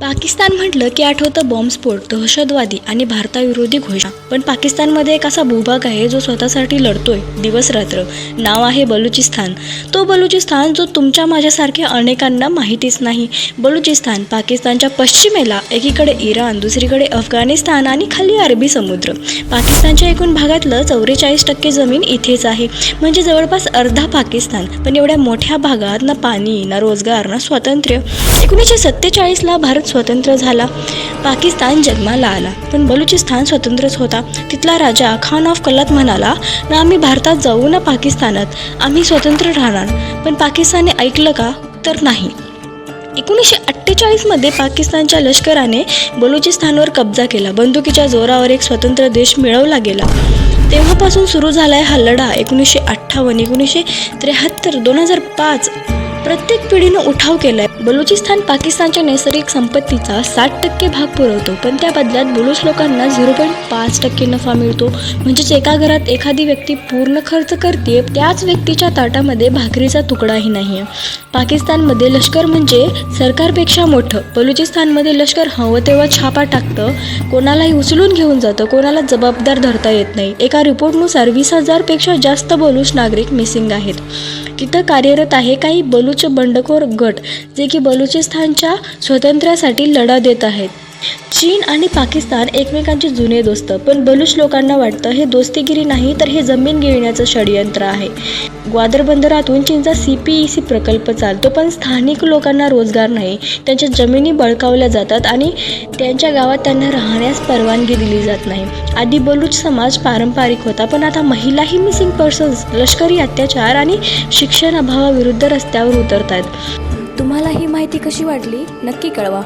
पाकिस्तान म्हटलं की आठवतं बॉम्बस्फोट दहशतवादी आणि भारताविरोधी घोषणा. पण पाकिस्तानमध्ये एक असा भूभाग आहे जो स्वतःसाठी लढतोय दिवस रात्र. नाव आहे बलुचिस्तान. तो बलुचिस्तान जो तुमच्या माझ्यासारख्या अनेकांना माहितीच नाही. बलुचिस्तान पाकिस्तानच्या पश्चिमेला एकीकडे इराण दुसरीकडे अफगाणिस्तान आणि खाली अरबी समुद्र. पाकिस्तानच्या एकूण भागातलं चौवेचाळीस टक्के जमीन इथेच आहे. म्हणजे जवळपास अर्धा पाकिस्तान. पण एवढ्या मोठ्या भागात ना पाणी ना रोजगार ना स्वातंत्र्य. एकोणीसशे सत्तेचाळीसला भारत स्वतंत्र झाला. पाकिस्तान जन्माला आला. पण बलुचिस्तान स्वतंत्रच होता. तिथला राजा खान ऑफ कलात म्हणाला ना आम्ही भारतात जाऊ ना पाकिस्तानात. आम्ही स्वतंत्र राहणार. पण पाकिस्तानने ऐकलं का? तर नाही. एकोणीसशे अठ्ठेचाळीसमध्ये पाकिस्तानच्या लष्कराने बलुचिस्तानवर कब्जा केला. बंदुकीच्या जोरावर एक स्वतंत्र देश मिळवला गेला. तेव्हापासून सुरू झाला आहे हा लढा एकोणीसशे अठ्ठावन्न एकोणीसशे त्र्याहत्तर दोन हजार पाच प्रत्येक पिढीनं उठाव केलाय. बलुचिस्तान पाकिस्तानच्या नैसर्गिक संपत्तीचा साठ टक्के भाग पुरवतो पण त्या बदल्यात बलुच लोकांना झिरो पॉईंट पाच टक्के नफा मिळतो. म्हणजेच एका घरात एखादी व्यक्ती पूर्ण खर्च करते त्याच व्यक्तीच्या ताटामध्ये भाकरीचा तुकडाही नाही आहे पाकिस्तानमध्ये लष्कर म्हणजे सरकारपेक्षा मोठं. बलुचिस्तानमध्ये लष्कर हवं तेव्हा छापा टाकतं कोणालाही उचलून घेऊन जातं कोणाला जबाबदार धरता येत नाही. एका रिपोर्टनुसार वीस हजारपेक्षा जास्त बलुच नागरिक मिसिंग आहेत. तिथं कार्यरत आहे. काही बलूच बंडखोर गट जे की बलुचिस्तानच्या स्वातंत्र्यासाठी लढा देत आहेत. चीन आणि पाकिस्तान एकमेकांचे जुने दोस्त पण बलूच लोकांना वाटतं हे दोस्तीगिरी नाही तर हे जमीन गिळण्याचं षडयंत्र आहे. ग्वादर बंदरातून चीनचा सी पी ई सी प्रकल्प चालतो पण स्थानिक लोकांना रोजगार नाही. त्यांच्या जमिनी बळकावल्या जातात आणि त्यांच्या गावात त्यांना राहण्यास परवानगी दिली जात नाही. आधी बलूच समाज पारंपरिक होता पण आता महिलाही मिसिंग पर्सन्स लष्करी अत्याचार आणि शिक्षण अभावाविरुद्ध रस्त्यावर उतरत आहेत तुम्हाला ही माहिती कशी वाटली? नक्की कळवा.